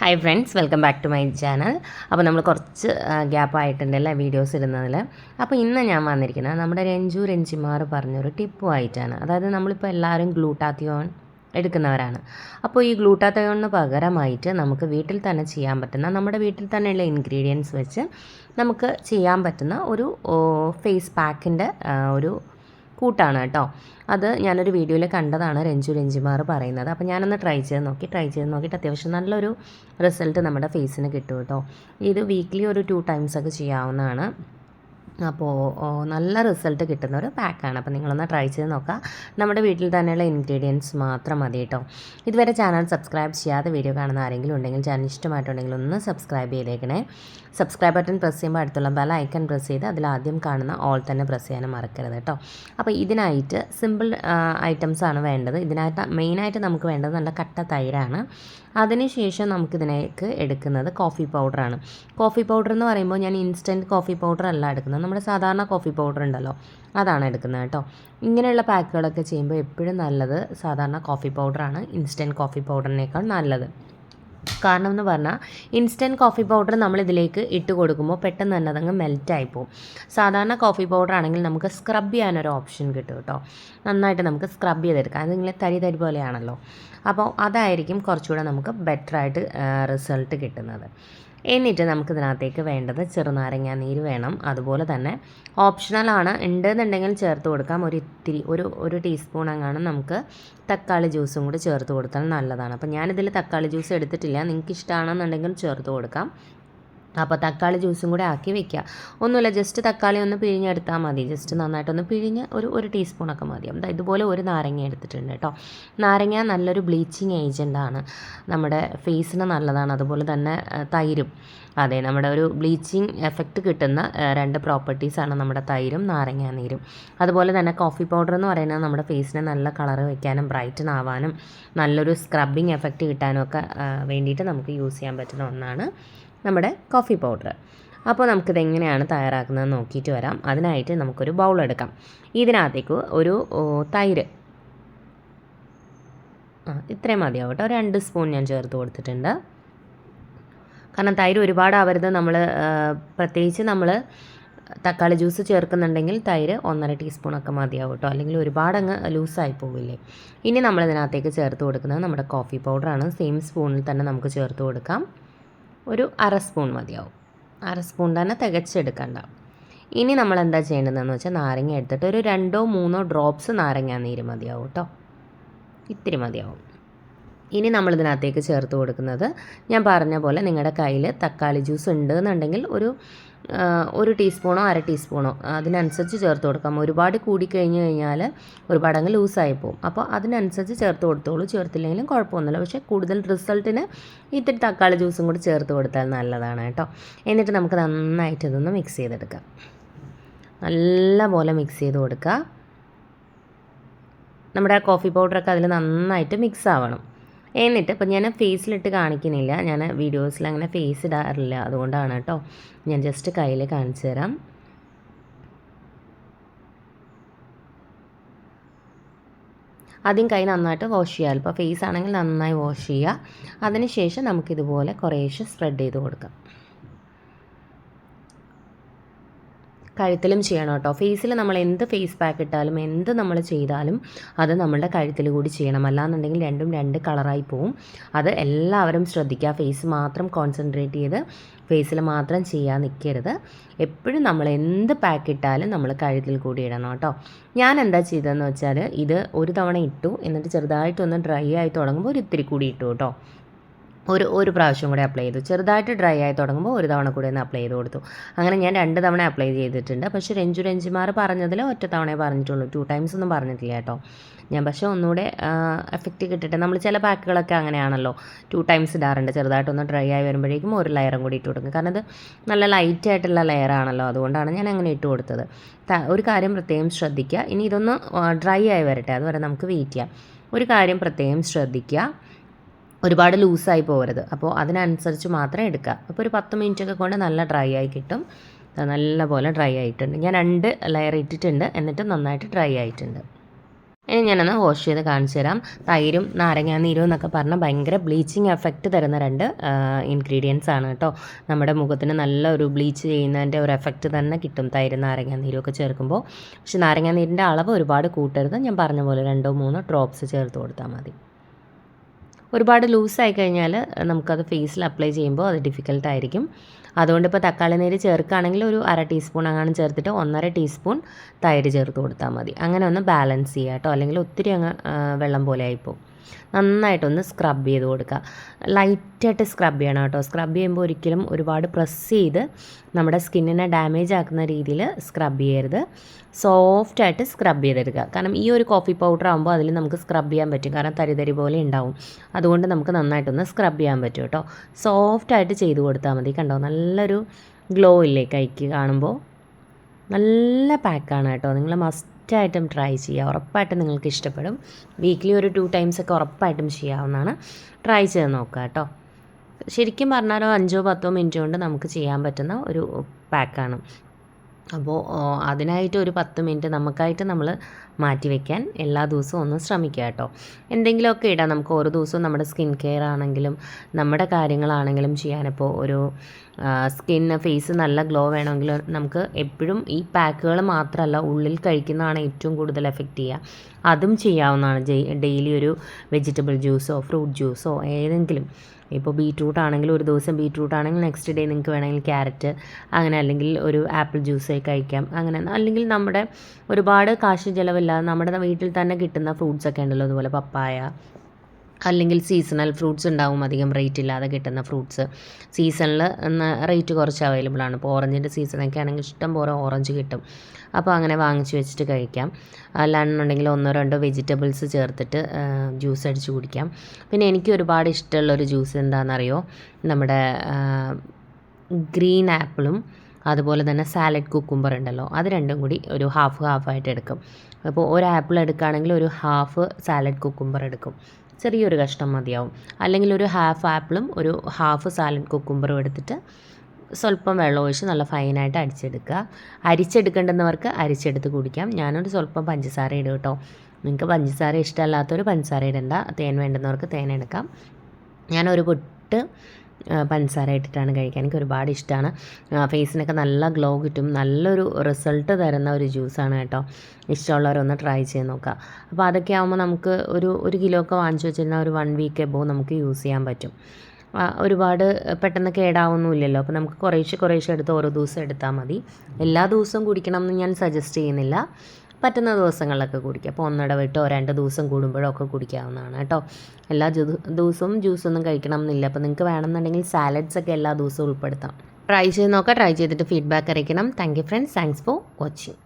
Hi friends welcome back to my channel അപ്പോൾ നമ്മൾ കുറച്ച് ഗ്യാപ്പ് ആയിട്ടുണ്ടല്ലേ വീഡിയോസ് ഇടുന്നതിൽ അപ്പോൾ ഇന്ന് ഞാൻ വന്നിരിക്കുന്നത് നമ്മുടെ രഞ്ജു രഞ്ജിമാർ പറഞ്ഞൊരു ടിപ്പുമായിട്ടാണ്. അതായത് നമ്മളിപ്പോൾ എല്ലാവരും ഗ്ലൂട്ടാത്തിയോൺ എടുക്കുന്നവരാണ്. അപ്പോൾ ഈ ഗ്ലൂട്ടാത്തയോണിന് പകരമായിട്ട് നമുക്ക് വീട്ടിൽ തന്നെ ചെയ്യാൻ പറ്റുന്ന നമ്മുടെ വീട്ടിൽ തന്നെയുള്ള ഇൻഗ്രീഡിയൻസ് വെച്ച് നമുക്ക് ചെയ്യാൻ പറ്റുന്ന ഒരു ഫേസ് പാക്കിന്റെ ഒരു കൂട്ടാണ് കേട്ടോ. അത് ഞാനൊരു വീഡിയോയിൽ കണ്ടതാണ് രഞ്ജു രഞ്ജിമാർ പറയുന്നത്. അപ്പോൾ ഞാനൊന്ന് ട്രൈ ചെയ്ത് നോക്കി ട്രൈ ചെയ്ത് നോക്കിയിട്ട് അത്യാവശ്യം നല്ലൊരു റിസൾട്ട് നമ്മുടെ ഫേസിന് കിട്ടും കേട്ടോ. ഇത് വീക്ക്ലി ഒരു ടു ടൈംസ് ഒക്കെ ചെയ്യാവുന്നതാണ്. അപ്പോൾ നല്ല റിസൾട്ട് കിട്ടുന്ന ഒരു പാക്കാണ്. അപ്പോൾ നിങ്ങളൊന്ന് ട്രൈ ചെയ്ത് നോക്കുക. നമ്മുടെ വീട്ടിൽ തന്നെയുള്ള ഇൻഗ്രീഡിയൻസ് മാത്രം മതി കേട്ടോ. ഇതുവരെ ചാനൽ സബ്സ്ക്രൈബ് ചെയ്യാതെ വീഡിയോ കാണുന്ന ആരെങ്കിലും ഉണ്ടെങ്കിൽ ചാനൽ ഇഷ്ടമായിട്ടുണ്ടെങ്കിൽ ഒന്ന് സബ്സ്ക്രൈബ് ചെയ്തേക്കണേ. സബ്സ്ക്രൈബ് ബട്ടൺ പ്രസ് ചെയ്യുമ്പോൾ അടുത്തുള്ള ബെൽ ഐക്കൺ പ്രസ് ചെയ്ത് അതിൽ ആദ്യം കാണുന്ന ഓൾ തന്നെ പ്രസ് ചെയ്യാനും മറക്കരുത് കേട്ടോ. അപ്പോൾ ഇതിനായിട്ട് സിമ്പിൾ ഐറ്റംസാണ് വേണ്ടത്. ഇതിനായിട്ട് മെയിനായിട്ട് നമുക്ക് വേണ്ടത് നല്ല കട്ട തൈരാണ്. അതിനുശേഷം നമുക്കിതിനേക്ക് എടുക്കുന്നത് കോഫി പൗഡറാണ് കോഫി പൗഡർ എന്ന് പറയുമ്പോൾ ഞാൻ ഇൻസ്റ്റന്റ് കോഫി പൗഡർ അല്ല എടുക്കുന്നത്. നമ്മുടെ സാധാരണ കോഫി പൗഡർ ഉണ്ടല്ലോ അതാണ് എടുക്കുന്നത് കേട്ടോ. ഇങ്ങനെയുള്ള പാക്കുകളൊക്കെ ചെയ്യുമ്പോൾ എപ്പോഴും നല്ലത് സാധാരണ കോഫി പൗഡറാണ് ഇൻസ്റ്റന്റ് കോഫി പൗഡറിനേക്കാൾ നല്ലത്. കാരണം എന്ന് പറഞ്ഞാൽ ഇൻസ്റ്റന്റ് കോഫി പൗഡർ നമ്മൾ ഇതിലേക്ക് ഇട്ട് കൊടുക്കുമ്പോൾ പെട്ടെന്ന് തന്നെ അതങ്ങ് മെൽറ്റായി പോകും സാധാരണ കോഫി പൗഡർ ആണെങ്കിൽ നമുക്ക് സ്ക്രബ് ചെയ്യാനൊരു ഓപ്ഷൻ കിട്ടും കേട്ടോ. നന്നായിട്ട് നമുക്ക് സ്ക്രബ് ചെയ്തെടുക്കാം. അത് നിങ്ങളെ തരി തരി പോലെയാണല്ലോ. അപ്പോൾ അതായിരിക്കും കുറച്ചുകൂടെ നമുക്ക് ബെറ്ററായിട്ട് റിസൾട്ട് കിട്ടുന്നത്. എന്നിട്ട് നമുക്ക് ഇതിനകത്തേക്ക് വേണ്ടത് ചെറുനാരങ്ങ നീര് വേണം. അതുപോലെ തന്നെ ഓപ്ഷണൽ ഓപ്ഷണലാണ് ഉണ്ടെന്നുണ്ടെങ്കിൽ ചേർത്ത് കൊടുക്കാം. ഒരു ഇത്തിരി ഒരു ഒരു ടീസ്പൂൺ അങ്ങാണ് നമുക്ക് തക്കാളി ജ്യൂസും കൂടി ചേർത്ത് കൊടുത്താൽ നല്ലതാണ്. അപ്പോൾ ഞാനിതിൽ തക്കാളി ജ്യൂസ് എടുത്തിട്ടില്ല. നിങ്ങൾക്ക് ഇഷ്ടമാണെന്നുണ്ടെങ്കിൽ ചേർത്ത് കൊടുക്കാം. അപ്പോൾ തക്കാളി ജ്യൂസും കൂടെ ആക്കി വെക്കുക. ഒന്നുമില്ല ജസ്റ്റ് തക്കാളി ഒന്ന് പിഴിഞ്ഞെടുത്താൽ മതി. ജസ്റ്റ് നന്നായിട്ടൊന്ന് പിഴിഞ്ഞ് ഒരു ഒരു ടീസ്പൂണൊക്കെ മതി. ഇതുപോലെ ഒരു നാരങ്ങ എടുത്തിട്ടുണ്ട് കേട്ടോ. നാരങ്ങ നല്ലൊരു ബ്ലീച്ചിങ് ഏജന്റാണ് നമ്മുടെ ഫേസിന് നല്ലതാണ്. അതുപോലെ തന്നെ തൈരും. അതെ നമ്മുടെ ഒരു ബ്ലീച്ചിങ് എഫക്റ്റ് കിട്ടുന്ന രണ്ട് പ്രോപ്പർട്ടീസാണ് നമ്മുടെ തൈരും നാരങ്ങ നീരും. അതുപോലെ തന്നെ കോഫി പൗഡർ എന്ന് പറയുന്നത് നമ്മുടെ ഫേസിനെ നല്ല കളർ വയ്ക്കാനും ബ്രൈറ്റൻ ആവാനും നല്ലൊരു സ്ക്രബിങ് എഫക്റ്റ് കിട്ടാനും ഒക്കെ വേണ്ടിയിട്ട് നമുക്ക് യൂസ് ചെയ്യാൻ പറ്റുന്ന ഒന്നാണ് നമ്മുടെ കോഫി പൗഡർ അപ്പോൾ നമുക്കിത് എങ്ങനെയാണ് തയ്യാറാക്കുന്നത് നോക്കിയിട്ട് വരാം. അതിനായിട്ട് നമുക്കൊരു ബൗൾ എടുക്കാം. ഇതിനകത്തേക്ക് ഒരു തൈര്. ആ ഇത്രയും മതിയാവും കേട്ടോ രണ്ട് സ്പൂൺ ഞാൻ ചേർത്ത് കൊടുത്തിട്ടുണ്ട്. കാരണം തൈര് ഒരുപാടാവരുത്. നമ്മൾ പ്രത്യേകിച്ച് നമ്മൾ തക്കാളി ജ്യൂസ് ചേർക്കുന്നുണ്ടെങ്കിൽ തൈര് ഒന്നര ടീസ്പൂണൊക്കെ മതിയാവും കേട്ടോ അല്ലെങ്കിൽ ഒരുപാട് അങ്ങ് ലൂസായി പോവില്ലേ. ഇനി നമ്മൾ ഇതിനകത്തേക്ക് ചേർത്ത് കൊടുക്കുന്നത് നമ്മുടെ കോഫി പൗഡറാണ് സെയിം സ്പൂണിൽ തന്നെ നമുക്ക് ചേർത്ത് കൊടുക്കാം. ഒരു അര സ്പൂൺ മതിയാവും. അര സ്പൂൺ തന്നെ തികച്ചെടുക്കണ്ട. ഇനി നമ്മൾ എന്താ ചെയ്യേണ്ടതെന്ന് വെച്ചാൽ നാരങ്ങ എടുത്തിട്ട് ഒരു രണ്ടോ മൂന്നോ ഡ്രോപ്സ് നാരങ്ങ നീര് മതിയാവും കേട്ടോ ഇത്തിരി മതിയാവും. ഇനി നമ്മൾ ഇതിനകത്തേക്ക് ചേർത്ത് കൊടുക്കുന്നത് ഞാൻ പറഞ്ഞ പോലെ നിങ്ങളുടെ കയ്യിൽ തക്കാളി ജ്യൂസ് ഉണ്ട് എന്നുണ്ടെങ്കിൽ ഒരു ഒരു ടീസ്പൂണോ അര ടീസ്പൂണോ അതിനനുസരിച്ച് ചേർത്ത് കൊടുക്കാം. ഒരുപാട് കൂടി കഴിഞ്ഞ് കഴിഞ്ഞാൽ ഒരുപാട് അങ്ങ് ലൂസായി പോകും അപ്പോൾ അതിനനുസരിച്ച് ചേർത്ത് കൊടുത്തോളൂ. ചേർത്തില്ലെങ്കിലും കുഴപ്പമൊന്നുമില്ല. പക്ഷേ കൂടുതൽ റിസൾട്ടിന് ഇത്തിരി തക്കാളി ജ്യൂസും കൂടി ചേർത്ത് കൊടുത്താൽ നല്ലതാണ് കേട്ടോ. എന്നിട്ട് നമുക്ക് നന്നായിട്ട് ഇതൊന്ന് മിക്സ് ചെയ്തെടുക്കാം. നല്ല പോലെ മിക്സ് ചെയ്ത് കൊടുക്കുക. നമ്മുടെ കോഫി പൗഡറൊക്കെ അതിൽ നന്നായിട്ട് മിക്സ് ആവണം. എന്നിട്ട് ഇപ്പം ഞാൻ ഫേസിലിട്ട് കാണിക്കുന്നില്ല. ഞാൻ വീഡിയോസിൽ അങ്ങനെ ഫേസ് ഇടാറില്ല. അതുകൊണ്ടാണ് കേട്ടോ. ഞാൻ ജസ്റ്റ് കയ്യിൽ കാണിച്ചു തരാം. ആദ്യം കൈ നന്നായിട്ട് വാഷ് ചെയ്യുക. ഇപ്പോൾ ഫേസ് ആണെങ്കിൽ നന്നായി വാഷ് ചെയ്യുക. അതിനുശേഷം നമുക്കിതുപോലെ കുറേശ്ശെ സ്പ്രെഡ് ചെയ്ത് കൊടുക്കാം. കഴുത്തിലും ചെയ്യണം കേട്ടോ. ഫേസിൽ നമ്മൾ എന്ത് ഫേസ് പാക്ക് ഇട്ടാലും എന്ത് നമ്മൾ ചെയ്താലും അത് നമ്മളുടെ കഴുത്തിൽ കൂടി ചെയ്യണം. അല്ലാന്നുണ്ടെങ്കിൽ രണ്ടും രണ്ട് കളറായി പോവും. അത് എല്ലാവരും ശ്രദ്ധിക്കുക. ഫേസ് മാത്രം കോൺസെൻട്രേറ്റ് ചെയ്ത് ഫേസിൽ മാത്രം ചെയ്യാൻ നിൽക്കരുത് എപ്പോഴും നമ്മൾ എന്ത് പാക്ക് ഇട്ടാലും നമ്മൾ കഴുത്തിൽ കൂടി ഇടണം കേട്ടോ. ഞാൻ എന്താ ചെയ്തതെന്ന് വെച്ചാൽ ഇത് ഒരു തവണ ഇട്ടു. എന്നിട്ട് ചെറുതായിട്ടൊന്ന് ഡ്രൈ ആയി തുടങ്ങുമ്പോൾ ഒരു ഇത്തിരി കൂടി ഇട്ടു കേട്ടോ. ഒരു ഒരു പ്രാവശ്യം കൂടെ അപ്ലൈ ചെയ്തു. ചെറുതായിട്ട് ഡ്രൈ ആയി തുടങ്ങുമ്പോൾ ഒരു തവണ കൂടെ ഒന്ന് അപ്ലൈ ചെയ്ത് കൊടുത്തു. അങ്ങനെ ഞാൻ രണ്ട് തവണ അപ്ലൈ ചെയ്തിട്ടുണ്ട്. പക്ഷേ രഞ്ജു രഞ്ജിമാർ പറഞ്ഞതിൽ ഒറ്റ തവണയേ പറഞ്ഞിട്ടുള്ളൂ. ടു ടൈംസ് ഒന്നും പറഞ്ഞിട്ടില്ല കേട്ടോ. ഞാൻ പക്ഷേ ഒന്നുകൂടെ എഫക്റ്റ് കിട്ടിയിട്ട് നമ്മൾ ചില പാക്കുകളൊക്കെ അങ്ങനെയാണല്ലോ. ടു ടൈംസ് ഇടാറുണ്ട്. ചെറുതായിട്ടൊന്ന് ഡ്രൈ ആയി വരുമ്പോഴേക്കും ഒരു ലെയറും കൂടി ഇട്ട് കൊടുക്കും. കാരണം അത് നല്ല ലൈറ്റ് ആയിട്ടുള്ള ലെയർ ആണല്ലോ. അതുകൊണ്ടാണ് ഞാൻ അങ്ങനെ ഇട്ട് കൊടുത്തത്. ഒരു കാര്യം പ്രത്യേകം ശ്രദ്ധിക്കുക. ഇനി ഇതൊന്ന് ഡ്രൈ ആയി വരട്ടെ. അതുവരെ നമുക്ക് വെയിറ്റ് ചെയ്യാം. ഒരു കാര്യം പ്രത്യേകം ശ്രദ്ധിക്കുക. ഒരുപാട് ലൂസായി പോകരുത്. അപ്പോൾ അതിനനുസരിച്ച് മാത്രം എടുക്കുക. അപ്പോൾ ഒരു പത്ത് മിനിറ്റൊക്കെ കൊണ്ട് നല്ല ഡ്രൈ ആയി കിട്ടും. നല്ല പോലെ ഡ്രൈ ആയിട്ടുണ്ട്. ഞാൻ രണ്ട് ലെയർ ഇട്ടിട്ടുണ്ട്. എന്നിട്ട് നന്നായിട്ട് ഡ്രൈ ആയിട്ടുണ്ട്. ഇനി ഞാനൊന്ന് വാഷ് ചെയ്ത് കാണിച്ചു തരാം. തൈരും നാരങ്ങാനീരും എന്നൊക്കെ പറഞ്ഞാൽ ഭയങ്കര ബ്ലീച്ചിങ് എഫക്റ്റ് തരുന്ന രണ്ട് ഇൻഗ്രീഡിയൻസ് ആണ് കേട്ടോ. നമ്മുടെ മുഖത്തിന് നല്ല ഒരു ബ്ലീച്ച് ചെയ്യുന്നതിന്റെ ഒരു എഫക്റ്റ് തന്നെ കിട്ടും തൈരും നാരങ്ങാനീരും ഒക്കെ ചേർക്കുമ്പോൾ. പക്ഷേ നാരങ്ങാനീരിന്റെ അളവ് ഒരുപാട് കൂട്ടരുത്. ഞാൻ പറഞ്ഞ പോലെ രണ്ടോ മൂന്നോ ഡ്രോപ്സ് ചേർത്ത് കൊടുത്താൽ മതി. ഒരുപാട് ലൂസായി കഴിഞ്ഞാൽ നമുക്കത് ഫേസിൽ അപ്ലൈ ചെയ്യുമ്പോൾ അത് ഡിഫിക്കൽട്ടായിരിക്കും അതുകൊണ്ട് ഇപ്പോൾ തക്കാളി നീര് ചേർക്കുകയാണെങ്കിൽ ഒരു അര ടീസ്പൂൺ അങ്ങനെ ചേർത്തിട്ട് ഒന്നര ടീസ്പൂൺ തൈര് ചേർത്ത് കൊടുത്താൽ മതി. അങ്ങനെ ഒന്ന് ബാലൻസ് ചെയ്യുക കേട്ടോ. അല്ലെങ്കിൽ ഒത്തിരി അങ്ങ് വെള്ളം പോലെ ആയിപ്പോവും. നന്നായിട്ടൊന്ന് സ്ക്രബ് ചെയ്ത് കൊടുക്കുക. ലൈറ്റായിട്ട് സ്ക്രബ് ചെയ്യണം കേട്ടോ. സ്ക്രബ് ചെയ്യുമ്പോൾ ഒരിക്കലും ഒരുപാട് പ്രസ് ചെയ്ത് നമ്മുടെ സ്കിന്നിനെ ഡാമേജ് ആക്കുന്ന രീതിയിൽ സ്ക്രബ് ചെയ്യരുത്. സോഫ്റ്റായിട്ട് സ്ക്രബ് ചെയ്തെടുക്കുക. കാരണം ഈ ഒരു കോഫി പൗഡർ ആകുമ്പോൾ അതിൽ നമുക്ക് സ്ക്രബ് ചെയ്യാൻ പറ്റും. കാരണം തരിതരി തരി പോലെ ഉണ്ടാവും. അതുകൊണ്ട് നമുക്ക് നന്നായിട്ടൊന്ന് സ്ക്രബ് ചെയ്യാൻ പറ്റും കേട്ടോ. സോഫ്റ്റായിട്ട് ചെയ്ത് കൊടുത്താൽ മതി കണ്ടോ? നല്ലൊരു ഗ്ലോ ഇല്ലേ കൈക്ക് കാണുമ്പോൾ? നല്ല പാക്കാണ് കേട്ടോ. നിങ്ങൾ മസ്റ്റായിട്ടും ട്രൈ ചെയ്യുക. ഉറപ്പായിട്ടും നിങ്ങൾക്ക് ഇഷ്ടപ്പെടും. വീക്ക്ലി ഒരു ടു ടൈംസ് ഒക്കെ ഉറപ്പായിട്ടും ചെയ്യാവുന്നതാണ്. ട്രൈ ചെയ്ത് നോക്കുക കേട്ടോ. ശരിക്കും പറഞ്ഞാലോ അഞ്ചോ പത്തോ മിനിറ്റ് കൊണ്ട് നമുക്ക് ചെയ്യാൻ പറ്റുന്ന ഒരു പാക്കാണ് അപ്പോൾ അതിനായിട്ട് ഒരു പത്ത് മിനിറ്റ് നമുക്കായിട്ട് നമ്മൾ മാറ്റി വയ്ക്കാൻ എല്ലാ ദിവസവും ഒന്ന് ശ്രമിക്കുക കേട്ടോ. എന്തെങ്കിലുമൊക്കെ ഇടാം. നമുക്ക് ഓരോ ദിവസവും നമ്മുടെ സ്കിൻ കെയർ ആണെങ്കിലും നമ്മുടെ കാര്യങ്ങളാണെങ്കിലും ചെയ്യാനിപ്പോൾ ഒരു സ്കിന്ന് ഫേസ് നല്ല ഗ്ലോ വേണമെങ്കിൽ നമുക്ക് എപ്പോഴും ഈ പാക്കുകൾ മാത്രമല്ല ഉള്ളിൽ കഴിക്കുന്നതാണ് ഏറ്റവും കൂടുതൽ എഫക്റ്റ് ചെയ്യുക. അതും ചെയ്യാവുന്നതാണ്. ഡെയിലി ഒരു വെജിറ്റബിൾ ജ്യൂസോ ഫ്രൂട്ട് ജ്യൂസോ ഏതെങ്കിലും. ഇപ്പോൾ ബീറ്റ്റൂട്ട് ആണെങ്കിൽ ഒരു ദിവസം ബീറ്റ്റൂട്ട് ആണെങ്കിൽ നെക്സ്റ്റ് ഡേ നിങ്ങൾക്ക് വേണമെങ്കിൽ ക്യാരറ്റ് അങ്ങനെ അല്ലെങ്കിൽ ഒരു ആപ്പിൾ ജ്യൂസ് കഴിക്കാം. അങ്ങനെ അല്ലെങ്കിൽ നമ്മുടെ ഒരുപാട് കാശ് ചിലവില്ലാതെ നമ്മുടെ വീട്ടിൽ തന്നെ കിട്ടുന്ന ഫ്രൂട്ട്സ് ഒക്കെ ഉണ്ടല്ലോ അതുപോലെ പപ്പായ അല്ലെങ്കിൽ സീസണൽ ഫ്രൂട്ട്സ് ഉണ്ടാവും അധികം റേറ്റ് ഇല്ലാതെ കിട്ടുന്ന ഫ്രൂട്ട്സ് സീസണിൽ റേറ്റ് കുറച്ച് അവൈലബിൾ ആണ്. ഇപ്പോൾ ഓറഞ്ചിന്റെ സീസണൊക്കെ ആണെങ്കിൽ ഇഷ്ടം പോലെ ഓറഞ്ച് കിട്ടും. അപ്പോൾ അങ്ങനെ വാങ്ങിച്ച് വെച്ചിട്ട് കഴിക്കാം. അല്ലാണെന്നുണ്ടെങ്കിൽ ഒന്നോ രണ്ടോ വെജിറ്റബിൾസ് ചേർത്തിട്ട് ജ്യൂസ് അടിച്ച് കുടിക്കാം. പിന്നെ എനിക്ക് ഒരുപാട് ഇഷ്ടമുള്ളൊരു ജ്യൂസ് എന്താണെന്നറിയോ? നമ്മുടെ ഗ്രീൻ ആപ്പിളും അതുപോലെ തന്നെ സാലഡ് കുക്കുംബർ ഉണ്ടല്ലോ. അത് രണ്ടും കൂടി ഒരു ഹാഫ് ഹാഫായിട്ട് എടുക്കും. അപ്പോൾ ഒരു ആപ്പിൾ എടുക്കുകയാണെങ്കിൽ ഒരു ഹാഫ് സാലഡ് കുക്കുംബർ എടുക്കും. ചെറിയൊരു കഷ്ണം മതിയാവും. അല്ലെങ്കിൽ ഒരു ഹാഫ് ആപ്പിളും ഒരു ഹാഫ് സാലഡ് കുക്കുംബറും എടുത്തിട്ട് സ്വല്പം വെള്ളം ഒഴിച്ച് നല്ല ഫൈനായിട്ട് അടിച്ചെടുക്കുക. അരിച്ചെടുക്കേണ്ടുന്നവർക്ക് അരിച്ചെടുത്ത് കുടിക്കാം. ഞാനൊരു സ്വല്പം പഞ്ചസാര ഇടും കേട്ടോ. നിങ്ങൾക്ക് പഞ്ചസാര ഇഷ്ടമല്ലാത്തൊരു പഞ്ചസാര ഇടണ്ട. തേൻ വേണ്ടുന്നവർക്ക് തേൻ എടുക്കാം. ഞാനൊരു പൊട്ട് പഞ്ചസാര ഇട്ടിട്ടാണ് കഴിക്കാൻ. എനിക്ക് ഒരുപാട് ഇഷ്ടമാണ് ഫേസിനൊക്കെ നല്ല ഗ്ലോ കിട്ടും. നല്ലൊരു റിസൾട്ട് തരുന്ന ഒരു ജ്യൂസാണ് കേട്ടോ. ഇഷ്ടമുള്ളവരൊന്ന് ട്രൈ ചെയ്ത് നോക്കുക. അപ്പോൾ അതൊക്കെ ആകുമ്പോൾ നമുക്ക് ഒരു ഒരു കിലോ ഒക്കെ വാങ്ങിച്ചു വെച്ചിരുന്ന ഒരു വൺ വീക്ക് എബോ നമുക്ക് യൂസ് ചെയ്യാൻ പറ്റും. ഒരുപാട് പെട്ടെന്ന് കേടാവുന്നില്ലല്ലോ അപ്പോൾ നമുക്ക് കുറേശ്ശെ കുറേശ്ശെ എടുത്ത് ഓരോ ദിവസം എടുത്താൽ മതി. എല്ലാ ദിവസവും കുടിക്കണം എന്ന് ഞാൻ സജസ്റ്റ് ചെയ്യുന്നില്ല. പറ്റുന്ന ദിവസങ്ങളിലൊക്കെ കുടിക്കുക. അപ്പോൾ ഒന്നിടവിട്ടോ രണ്ട് ദിവസം കൂടുമ്പോഴോ ഒക്കെ കുടിക്കാവുന്നതാണ് കേട്ടോ. എല്ലാ ദിവസവും ജ്യൂസൊന്നും കഴിക്കണം എന്നില്ല അപ്പോൾ നിങ്ങൾക്ക് വേണമെന്നുണ്ടെങ്കിൽ സാലഡ്സ് ഒക്കെ എല്ലാ ദിവസവും ഉൾപ്പെടുത്താം. ട്രൈ ചെയ്ത് നോക്കാം ട്രൈ ചെയ്തിട്ട് ഫീഡ്ബാക്ക് അറിയിക്കണം. Thank you friends thanks for watching